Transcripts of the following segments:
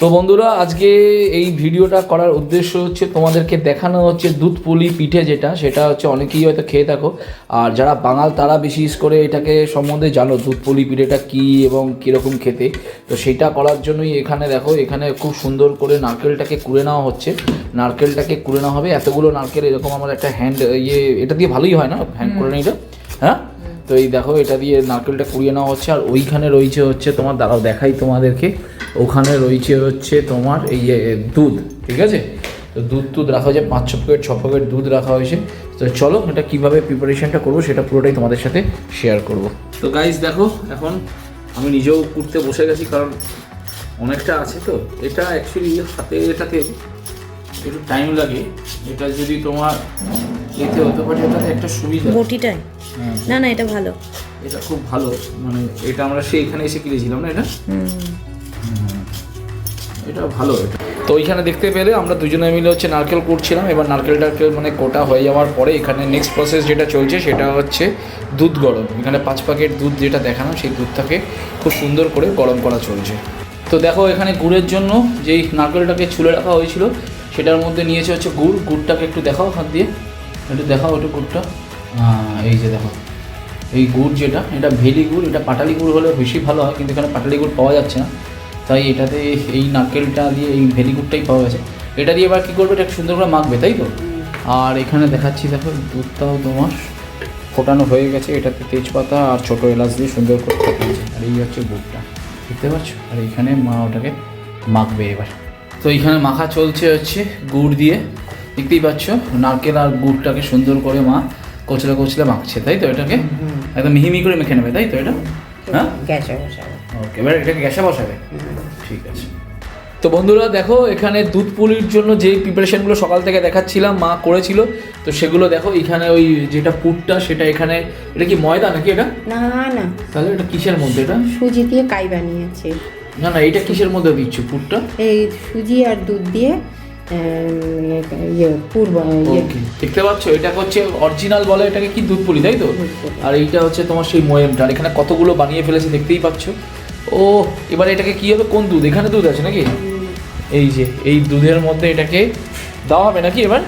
তো বন্ধুরা আজকে এই ভিডিওটা করার উদ্দেশ্য হচ্ছে তোমাদেরকে দেখানো হচ্ছে দুধ পুলি পিঠে যেটা সেটা হচ্ছে অনেকেই হয়তো খেয়ে থাকো। আর যারা বাঙাল তারা বিশেষ করে এটাকে সম্বন্ধে জানো দুধ পুলি পিঠেটা কী এবং কীরকম খেতে। তো সেটা করার জন্যই এখানে দেখো এখানে খুব সুন্দর করে নারকেলটাকে কুড়ে নেওয়া হচ্ছে। নারকেলটাকে কুড়ে নেওয়া হবে। এতগুলো নারকেল এরকম আমার একটা হ্যান্ড ইয়ে এটা দিয়ে ভালোই হয় না? হ্যান্ড করে নিটা হ্যাঁ? তো এই দেখো এটা দিয়ে নারকেলটা কুড়িয়ে নেওয়া হচ্ছে। আর ওইখানে রয়েছে হচ্ছে তোমার দাঁড়াও দেখাই তোমাদেরকে। ওখানে রয়েছে হচ্ছে তোমার এই দুধ ঠিক আছে? তো দুধ টুধ রাখা হয়েছে পাঁচ ছ প্যাকেট ছ প্যাকেট দুধ রাখা হয়েছে। তো চলো এটা কীভাবে প্রিপারেশনটা করব সেটা পুরোটাই তোমাদের সাথে শেয়ার করব। তো গাইজ দেখো এখন আমি নিজেও কুড়তে বসে গেছি কারণ অনেকটা আছে তো। এটা অ্যাকচুয়ালি হাতে এটাতে একটু টাইম লাগে। এটা যদি তোমার এতে হতে পারে এটাতে একটা সুবিধা। বটিটাই। হ্যাঁ। না না এটা ভালো। এটা খুব ভালো। মানে এটা আমরা সেইখানে এসে কিনেছিলাম না এটা? হুম। এটা ভালো তো ওইখানে দেখতে পেলে আমরা দুজনে মিলে হচ্ছে নারকেল কুটছিলাম। এবার নারকেল টারকেল মানে কোটা হয়ে যাওয়ার পরে এখানে নেক্সট প্রসেস যেটা চলছে সেটা হচ্ছে দুধ গরম। এখানে পাঁচ প্যাকেট দুধ যেটা দেখানো সেই দুধটাকে খুব সুন্দর করে গরম করা চলছে। তো দেখো এখানে গুড়ের জন্য যেই নারকেলটাকে ছুলে রাখা হয়েছিল, সেটার মধ্যে নিয়েছে হচ্ছে গুড়। গুড়টাকে একটু দেখাও হাত দিয়ে। একটু দেখাও একটু গুড়টা। এই যে দেখো। এই গুড় যেটা, এটা ভেলি গুড়, এটা পাটালি গুড় হলে বেশি ভালো হয়, কিন্তু এখানে পাটালি গুড় পাওয়া যাচ্ছে না। তাই এটাতে এই নারকেলটা দিয়ে এই ভেলি গুড়টাই পাওয়া গেছে। এটা দিয়ে এবার কী করবে? এটা সুন্দর করে মাখবে তাই তো? আর এখানে দেখাচ্ছি দেখো দুধটাও তোমার ফোটানো হয়ে গেছে। এটাতে তেজপাতা আর ছোটো এলাচ দিয়ে সুন্দর করে ফাটিয়েছে আর এই হচ্ছে গুড়টা দেখতে পাচ্ছ? আর এখানে মা ওটাকে মাখবে এবার। তো এইখানে মাখা চলছে হচ্ছে গুড় দিয়ে। দেখতেই পাচ্ছ নারকেল আর গুড়টাকে সুন্দর করে মা কচলে কচলে মাখছে তাই তো এটাকে? একদম মিহিমি করে মেখে নেবে তাই তো এটা? হ্যাঁ? গ্যাসে বসাবে। ওকে এবার এটাকে গ্যাসে বসাবে। ঠিক আছে। তো বন্ধুরা দেখো এখানে দুধ পুলির জন্য যে প্রিপারেশনগুলো সকাল থেকে দেখাচ্ছিলাম মা করেছিল তো সেগুলো দেখো এখানে ওই যেটা পুরটা সেটা এখানে এটা কি ময়দা নাকি এটা? না না। তাহলে এটা কিসের মধ্যে এটা? সুজি দিয়ে কাই বানিয়েছে। না না এটা কিসের মধ্যে দিচ্ছ পুরটা? এই সুজি আর দুধ দিয়ে ইয়ে ইয়ে। ওকে দেখতে পাচ্ছ এটা হচ্ছে অরিজিনাল বলে এটাকে কি দুধ পুলি তাই তো? আর এইটা হচ্ছে তোমার সেই ময়েমটা আর এখানে কতগুলো বানিয়ে ফেলেছে দেখতেই পাচ্ছ। ও, এবার এটাকে কি হবে? কোন দুধ? এখানে দুধ আছে নাকি? এই যে, এই দুধের মধ্যে এটাকে দেওয়া হবে নাকি এবার?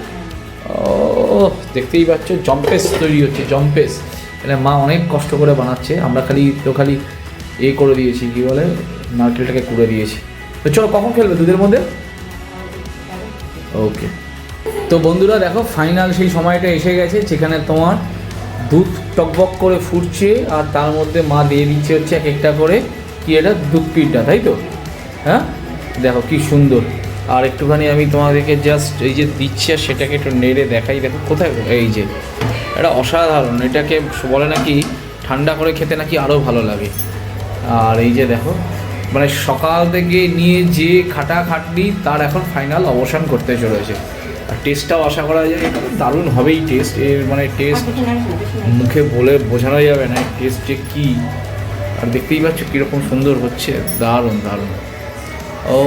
ও, দেখতেই পাচ্ছ জম্পেস তৈরি হচ্ছে জম্পেস এটা মা অনেক কষ্ট করে বানাচ্ছে, আমরা খালি, তো খালি এ করে দিয়েছি, কি বলে? নারকেলটাকে কুড়ে দিয়েছি। তো চলো, কখন খেলবে দুধের মধ্যে? ওকে। তো বন্ধুরা, দেখো, ফাইনাল সেই সময়টা এসে গেছে, যেখানে তোমার দুধ টকবক করে ফুটছে, আর তার মধ্যে মা দিয়ে দিচ্ছে হচ্ছে এক একটা করে কি এটা? দুধ তাই তো? হ্যাঁ? দেখো কি সুন্দর। আর একটুখানি আমি তোমাদেরকে জাস্ট এই যে দিচ্ছি আর সেটাকে একটু নেড়ে দেখাই। দেখো কোথায় এই যে এটা অসাধারণ। এটাকে বলে নাকি ঠান্ডা করে খেতে নাকি আরও ভালো লাগে। আর এই যে দেখো মানে সকাল থেকে নিয়ে যে খাটা খাটনি তার এখন ফাইনাল অবসান করতে চলেছে। আর টেস্টটাও আশা করা যায় এটা দারুণ হবেই টেস্ট এর মানে টেস্ট মুখে বলে বোঝানো যাবে না টেস্ট যে কী। আর দেখতেই পাচ্ছ কীরকম সুন্দর হচ্ছে। দারুণ দারুণ। ও,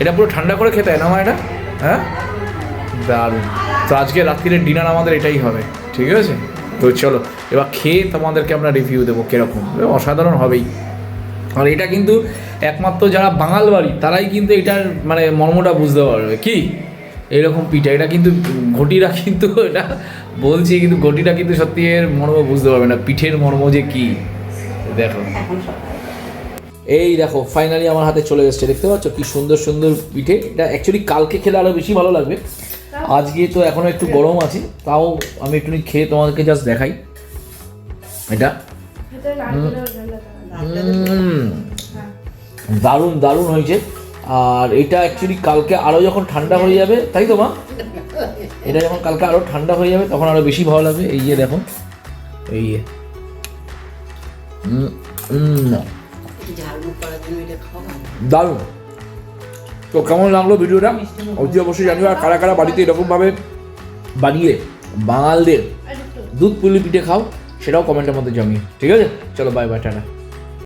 এটা পুরো ঠান্ডা করে খেতে হয় না মা এটা? হ্যাঁ? দারুণ। তো আজকে রাত্রিরের ডিনার আমাদের এটাই হবে, ঠিক আছে? তো চলো, এবার খেয়ে তোমাদেরকে আমরা রিভিউ দেবো কীরকম। অসাধারণ হবেই। আর এটা কিন্তু একমাত্র যারা বাঙাল বাড়ি তারাই কিন্তু এটার মানে মর্মটা বুঝতে পারবে। কি? এইরকম পিঠা, এটা কিন্তু ঘটিরা কিন্তু, এটা বলছি, কিন্তু ঘটিটা কিন্তু সত্যি এর মর্ম বুঝতে পারবে না। পিঠের মর্ম যে কি? দেখো। এই দেখো ফাইনালি আমার হাতে চলে এসেছে দেখতে পাচ্ছ? কি সুন্দর সুন্দর পিঠে। এটা অ্যাকচুয়ালি কালকে খেলে আরও বেশি ভালো লাগবে। আজকে তো এখনও একটু গরম আছে তাও আমি একটু খেয়ে তোমাদেরকে জাস্ট দেখাই। এটা। দারুণ দারুণ হয়েছে। আর এটা অ্যাকচুয়ালি কালকে আরও যখন ঠান্ডা হয়ে যাবে তাই তো মা? এটা যখন কালকে আরও ঠান্ডা হয়ে যাবে তখন আরও বেশি ভালো লাগবে। এই যে দেখো এই দারুণ। তো কেমন লাগল ভিডিওটা? অতি অবশ্যই জানিও, আর কারা কারা বাড়িতে এরকমভাবে বানিয়ে বাঙালদের দুধ পুলি পিঠে খাও, সেটাও কমেন্টের মধ্যে জানিও। ঠিক আছে? চলো বাই বাই টাটা।